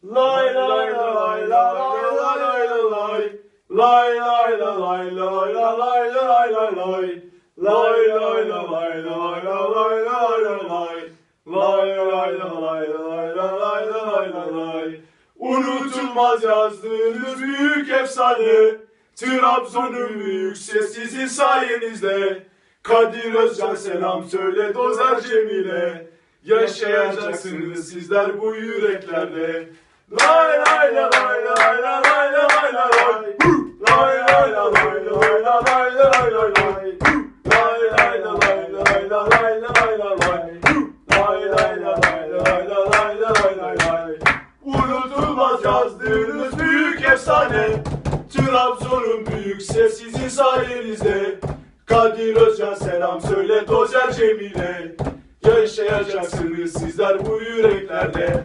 Lay lay la lay la lay la lay la lay. Lay lay la lay la lay la lay la lay la lay. Lay lay la lay la lay la lay la lay la lay. Lay lay la lay la lay la lay la lay la lay. Unutulmaz yazdığınız büyük efsane. Trabzon'un büyük ses sizin sayenizde. Kadir Özcan selam söyle Dozer Cemile. Yaşayacaksınız sizler bu yüreklerde. Lay lay la lay la lay la lay la lay la lay. Lay lay la lay la lay la lay la lay la lay. Lay lay la lay la lay büyük efsane. Trabzon'un büyük ses sizin sayenizde. Kadir Özcan selam söyle Dozer Cemile. Yaşayacaksınız sizler bu yüreklerde.